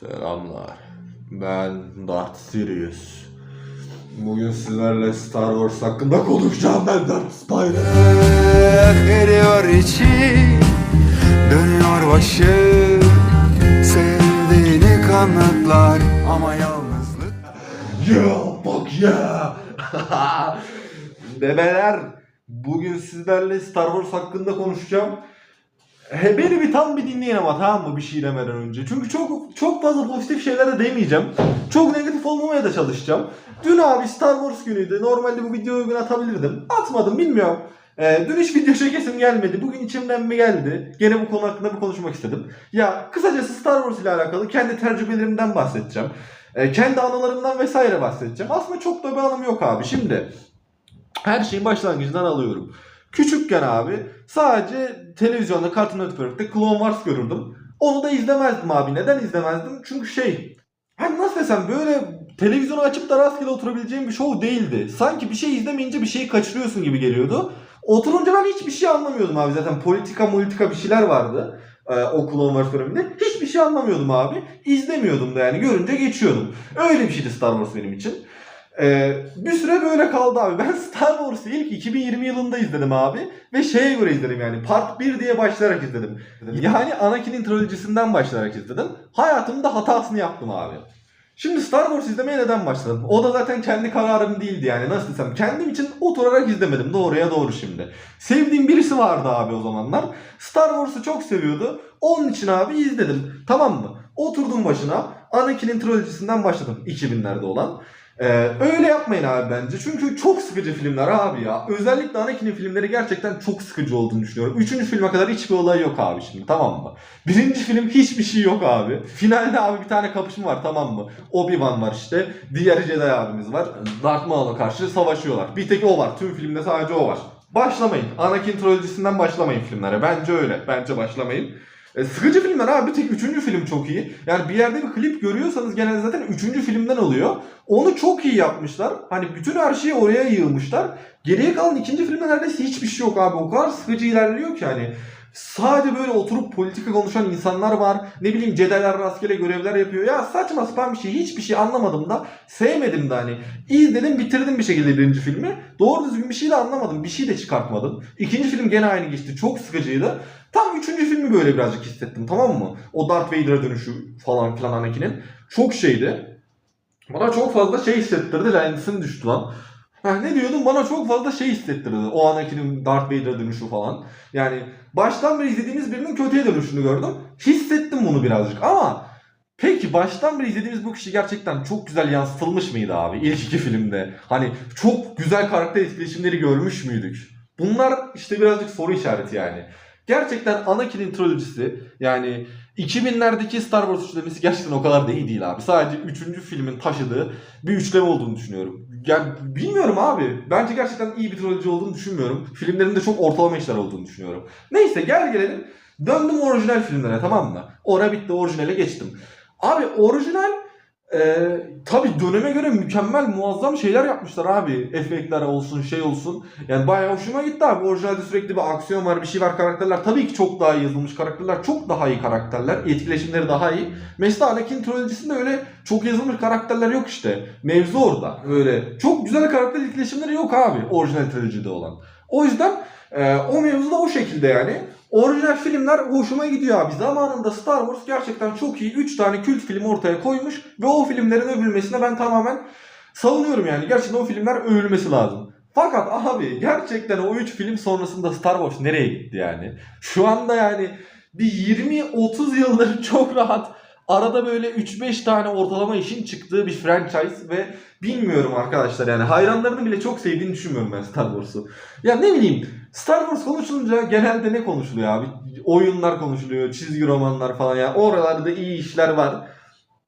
Selamlar. Ben Darth Sirius. Bugün sizlerle Star Wars hakkında konuşacağım ben Darth Spider. Eriyor içi Dönüyor başı Sevdiğini kanıtlar Ama yalnızlık Ya bak ya. Bebeler bugün sizlerle Star Wars hakkında konuşacağım. He, beni bir tam bir dinleyin ama tamam mı bir şey demeden önce. Çünkü çok çok fazla pozitif şeyler de demeyeceğim. Çok negatif olmamaya da çalışacağım. Dün abi Star Wars günüydü. Normalde bu videoyu bugün atabilirdim. Atmadım bilmiyorum. Ee, dün hiç video çekesim gelmedi. Bugün içimden mi geldi? Gene bu konu hakkında bir konuşmak istedim. Ya kısacası Star Wars ile alakalı kendi tecrübelerimden bahsedeceğim. Ee, kendi anılarımdan vesaire bahsedeceğim. Aslında çok da bir anım yok abi. Şimdi her şeyin başlangıcından alıyorum. Küçükken abi sadece televizyonda Cartoon Network'te Clone Wars görürdüm. Onu da izlemezdim abi. Neden izlemezdim? Çünkü şey hani nasıl desem böyle televizyonu açıp da rastgele oturabileceğim bir show değildi. Sanki bir şey izlemeyince bir şeyi kaçırıyorsun gibi geliyordu. Oturunca ben hiçbir şey anlamıyordum abi zaten. Politika politika bir şeyler vardı. Ee, o Clone Wars döneminde. Hiçbir şey anlamıyordum abi. İzlemiyordum da yani. Görünce geçiyordum. Öyle bir şeydi Star Wars benim için. Ee, bir süre böyle kaldı abi. Ben Star Wars'ı ilk 2020 yılında izledim abi. Ve şeye göre izledim yani. Part 1 diye başlayarak izledim. Yani Anakin'in trilojisinden başlayarak izledim. Hayatımda hatasını yaptım abi. Şimdi Star Wars izlemeye neden başladım? O da zaten kendi kararım değildi yani nasıl desem. Kendim için oturarak izlemedim doğruya doğru şimdi. Sevdiğim birisi vardı abi o zamanlar. Star Wars'ı çok seviyordu. Onun için abi izledim. Tamam mı? Oturdum başına. Anakin'in trilojisinden başladım. 2000'lerde olan. Ee, öyle yapmayın abi bence. Çünkü çok sıkıcı filmler abi ya. Özellikle Anakin'in filmleri gerçekten çok sıkıcı olduğunu düşünüyorum. Üçüncü filme kadar hiçbir olay yok abi şimdi tamam mı? Birinci film hiçbir şey yok abi. Finalde abi bir tane kapışma var tamam mı? Obi-Wan var işte. Diğer Jedi abimiz var. Darth Maul'a karşı savaşıyorlar. Bir tek o var. Tüm filmde sadece o var. Başlamayın. Anakin trilojisinden başlamayın filmlere. Bence öyle. Bence başlamayın. E, sıkıcı filmler abi. Bir tek üçüncü film çok iyi. Yani bir yerde bir klip görüyorsanız genelde zaten üçüncü filmden oluyor. Onu çok iyi yapmışlar. Hani bütün her şeyi oraya yığmışlar. Geriye kalan ikinci filmde neredeyse hiçbir şey yok abi. O kadar sıkıcı ilerliyor ki hani. Sadece böyle oturup politika konuşan insanlar var. Ne bileyim Jedi'ler rastgele görevler yapıyor. Ya saçma sapan bir şey. Hiçbir şey anlamadım da. Sevmedim de hani. İzledim bitirdim bir şekilde birinci filmi. Doğru düzgün bir şey de anlamadım. Bir şey de çıkartmadım. İkinci film gene aynı geçti. Çok sıkıcıydı. Tam üçüncü filmi böyle birazcık hissettim tamam mı? O Darth Vader'a dönüşü falan filan Anakin'in. Çok şeydi. Bana çok fazla şey hissettirdi. Lensin düştü lan. Ha, ne diyordum? Bana çok fazla şey hissettirdi. O Anakin'in Darth Vader'a dönüşü falan. Yani baştan beri izlediğimiz birinin kötüye dönüşünü gördüm. Hissettim bunu birazcık ama peki baştan beri izlediğimiz bu kişi gerçekten çok güzel yansıtılmış mıydı abi ilk iki filmde? Hani çok güzel karakter etkileşimleri görmüş müydük? Bunlar işte birazcık soru işareti yani. Gerçekten Anakin'in trilojisi yani 2000'lerdeki Star Wars üçlemesi gerçekten o kadar da iyi değil abi. Sadece 3. filmin taşıdığı bir üçleme olduğunu düşünüyorum. Yani bilmiyorum abi. Bence gerçekten iyi bir triloji olduğunu düşünmüyorum. Filmlerinde çok ortalama işler olduğunu düşünüyorum. Neyse gel gelelim. Döndüm orijinal filmlere tamam mı? Ora bitti orijinale geçtim. Abi orijinal e, tabi döneme göre mükemmel muazzam şeyler yapmışlar abi. Efektler olsun şey olsun. Yani bayağı hoşuma gitti abi. Orijinalde sürekli bir aksiyon var bir şey var karakterler. Tabii ki çok daha iyi yazılmış karakterler. Çok daha iyi karakterler. Etkileşimleri daha iyi. Mesela Anakin trilojisinde öyle çok yazılmış karakterler yok işte. Mevzu orada. Öyle çok güzel karakter etkileşimleri yok abi. Orijinal trilojide olan. O yüzden e, o mevzu da o şekilde yani. Orijinal filmler hoşuma gidiyor abi. Zamanında Star Wars gerçekten çok iyi 3 tane kült film ortaya koymuş ve o filmlerin övülmesine ben tamamen savunuyorum yani. Gerçekten o filmler övülmesi lazım. Fakat abi gerçekten o 3 film sonrasında Star Wars nereye gitti yani? Şu anda yani bir 20-30 yıldır çok rahat arada böyle 3-5 tane ortalama işin çıktığı bir franchise ve bilmiyorum arkadaşlar yani hayranlarını bile çok sevdiğini düşünmüyorum ben Star Wars'u. Ya ne bileyim Star Wars konuşulunca genelde ne konuşuluyor abi? Oyunlar konuşuluyor, çizgi romanlar falan ya. Oralarda iyi işler var.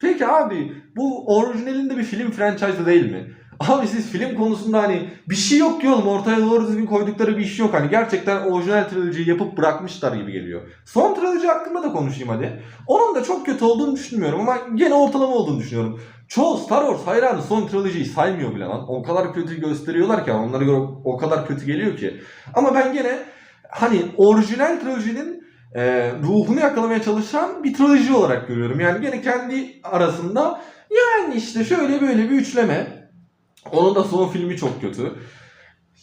Peki abi bu orijinalinde bir film franchise değil mi? Abi siz film konusunda hani bir şey yok oğlum ortaya doğru düzgün koydukları bir iş yok. Hani gerçekten orijinal trilojiyi yapıp bırakmışlar gibi geliyor. Son triloji hakkında da konuşayım hadi. Onun da çok kötü olduğunu düşünmüyorum ama gene ortalama olduğunu düşünüyorum. Çoğu Star Wars hayranı son trilojiyi saymıyor bile lan. O kadar kötü gösteriyorlar ki onlara göre o kadar kötü geliyor ki. Ama ben gene hani orijinal trilojinin e, ruhunu yakalamaya çalışan bir triloji olarak görüyorum. Yani gene kendi arasında yani işte şöyle böyle bir üçleme. Onun da son filmi çok kötü.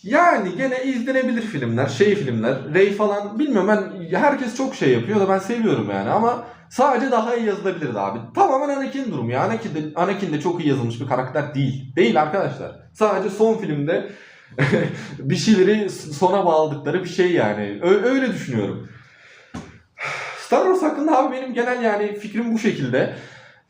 Yani gene izlenebilir filmler, şey filmler, Ray falan bilmiyorum ben herkes çok şey yapıyor da ben seviyorum yani ama sadece daha iyi yazılabilirdi abi. Tamamen Anakin durumu ya. Anakin de, Anakin de çok iyi yazılmış bir karakter değil. Değil arkadaşlar. Sadece son filmde bir şeyleri sona bağladıkları bir şey yani. Ö- öyle düşünüyorum. Star Wars hakkında abi benim genel yani fikrim bu şekilde.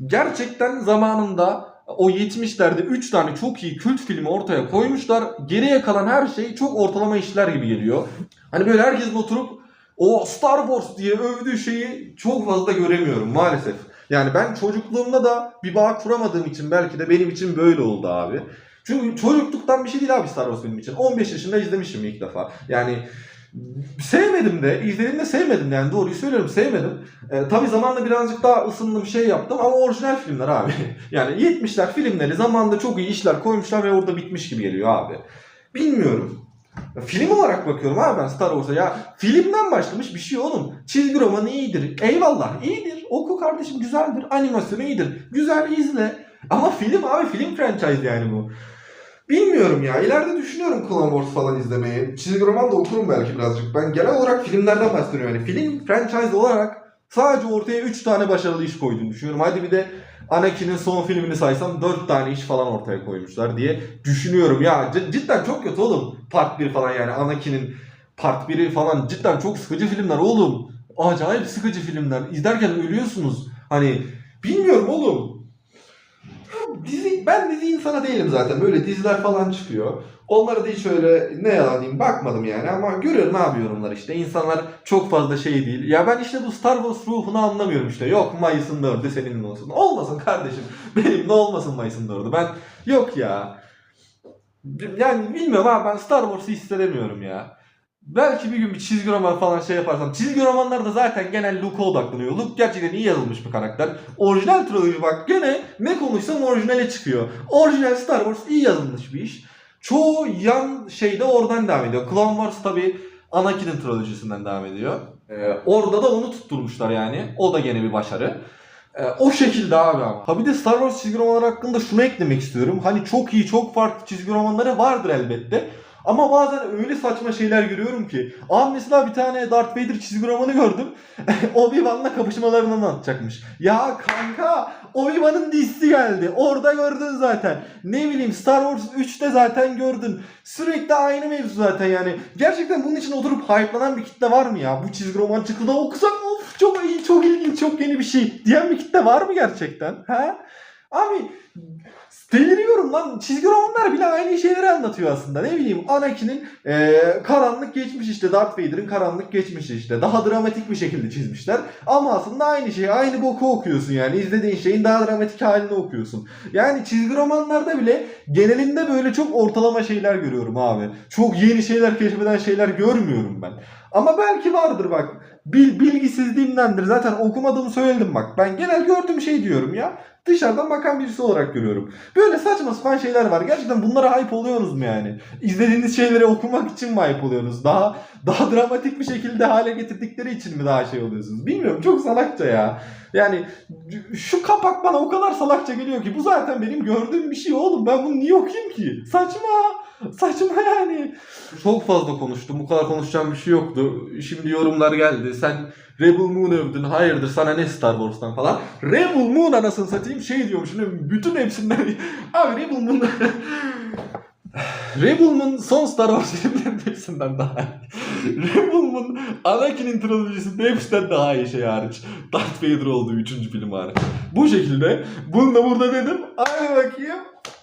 Gerçekten zamanında o 70'lerde 3 tane çok iyi kült filmi ortaya koymuşlar. Geriye kalan her şey çok ortalama işler gibi geliyor. Hani böyle herkesin oturup o Star Wars diye övdüğü şeyi çok fazla göremiyorum maalesef. Yani ben çocukluğumda da bir bağ kuramadığım için belki de benim için böyle oldu abi. Çünkü çocukluktan bir şey değil abi Star Wars benim için. 15 yaşında izlemişim ilk defa. Yani sevmedim de, izlediğimde sevmedim yani doğruyu söylüyorum sevmedim. E, tabii zamanla birazcık daha ısındım şey yaptım ama orijinal filmler abi. Yani 70'ler filmleri zamanında çok iyi işler koymuşlar ve orada bitmiş gibi geliyor abi. Bilmiyorum. Film olarak bakıyorum abi ben Star Wars'a ya filmden başlamış bir şey oğlum. Çizgi romanı iyidir. Eyvallah iyidir. Oku kardeşim güzeldir. Animasyonu iyidir. Güzel izle. Ama film abi film franchise yani bu. Bilmiyorum ya. İleride düşünüyorum Clone Wars falan izlemeyi. Çizgi roman da okurum belki birazcık. Ben genel olarak filmlerden bahsediyorum yani. Film franchise olarak sadece ortaya 3 tane başarılı iş koyduğunu düşünüyorum. Hadi bir de Anakin'in son filmini saysam 4 tane iş falan ortaya koymuşlar diye düşünüyorum. Ya cidden çok kötü oğlum. Part 1 falan yani Anakin'in Part 1'i falan cidden çok sıkıcı filmler oğlum. Acayip sıkıcı filmler. İzlerken ölüyorsunuz. Hani bilmiyorum oğlum. Dizi, ben dizi insana değilim zaten. Böyle diziler falan çıkıyor. Onlara da hiç öyle ne yalan diyeyim bakmadım yani ama görüyorum abi yorumlar işte. İnsanlar çok fazla şey değil. Ya ben işte bu Star Wars ruhunu anlamıyorum işte. Yok Mayıs'ın 4'ü senin olsun. Olmasın kardeşim. Benim ne olmasın Mayıs'ın 4'ü. Ben yok ya. Yani bilmiyorum abi ben Star Wars'ı hissedemiyorum ya. Belki bir gün bir çizgi roman falan şey yaparsam. Çizgi romanlarda zaten genel Luke'a odaklanıyor. Luke gerçekten iyi yazılmış bir karakter. Orijinal triloji bak gene ne konuşsam orijinale çıkıyor. Orijinal Star Wars iyi yazılmış bir iş. Çoğu yan şeyde oradan devam ediyor. Clone Wars tabi Anakin'in trilojisinden devam ediyor. Ee, orada da onu tutturmuşlar yani. O da gene bir başarı. Ee, o şekilde abi ama. Ha bir de Star Wars çizgi romanları hakkında şunu eklemek istiyorum. Hani çok iyi, çok farklı çizgi romanları vardır elbette. Ama bazen öyle saçma şeyler görüyorum ki. Abi mesela bir tane Darth Vader çizgi romanı gördüm. Obi-Wan'la kapışmalarını anlatacakmış. Ya kanka Obi-Wan'ın dizisi geldi. Orada gördün zaten. Ne bileyim Star Wars 3'te zaten gördün. Sürekli aynı mevzu zaten yani. Gerçekten bunun için oturup hype'lanan bir kitle var mı ya? Bu çizgi roman çıktı da okusak of çok iyi, çok ilginç, çok yeni bir şey diyen bir kitle var mı gerçekten? Ha? Abi deliriyorum lan. Çizgi romanlar bile aynı şeyleri anlatıyor aslında. Ne bileyim Anakin'in eee, karanlık geçmiş işte. Darth Vader'ın karanlık geçmişi işte. Daha dramatik bir şekilde çizmişler. Ama aslında aynı şey. Aynı boku okuyorsun yani. İzlediğin şeyin daha dramatik halini okuyorsun. Yani çizgi romanlarda bile genelinde böyle çok ortalama şeyler görüyorum abi. Çok yeni şeyler keşfeden şeyler görmüyorum ben. Ama belki vardır bak. Bil, bilgisizliğimdendir. Zaten okumadığımı söyledim bak. Ben genel gördüğüm şey diyorum ya. Dışarıdan bakan birisi olarak görüyorum. Böyle saçma sapan şeyler var. Gerçekten bunlara hype oluyorsunuz mu yani? İzlediğiniz şeyleri okumak için mi hype oluyorsunuz? Daha daha dramatik bir şekilde hale getirdikleri için mi daha şey oluyorsunuz? Bilmiyorum. Çok salakça ya. Yani şu kapak bana o kadar salakça geliyor ki bu zaten benim gördüğüm bir şey oğlum. Ben bunu niye okuyayım ki? Saçma. Saçma yani. Çok fazla konuştum. Bu kadar konuşacağım bir şey yoktu. Şimdi yorumlar geldi. Sen Rebel Moon övdün. Hayırdır sana ne Star Wars'tan falan. Rebel Moon anasını satayım şey diyorum şimdi bütün hepsinden. Abi Rebel Moon Rebel Moon son Star Wars filmlerinin hepsinden daha iyi. Rebel Moon Anakin'in trilojisinde hepsinden daha iyi şey hariç. Darth Vader olduğu 3. film hariç. Bu şekilde. Bunu da burada dedim. Hadi bakayım.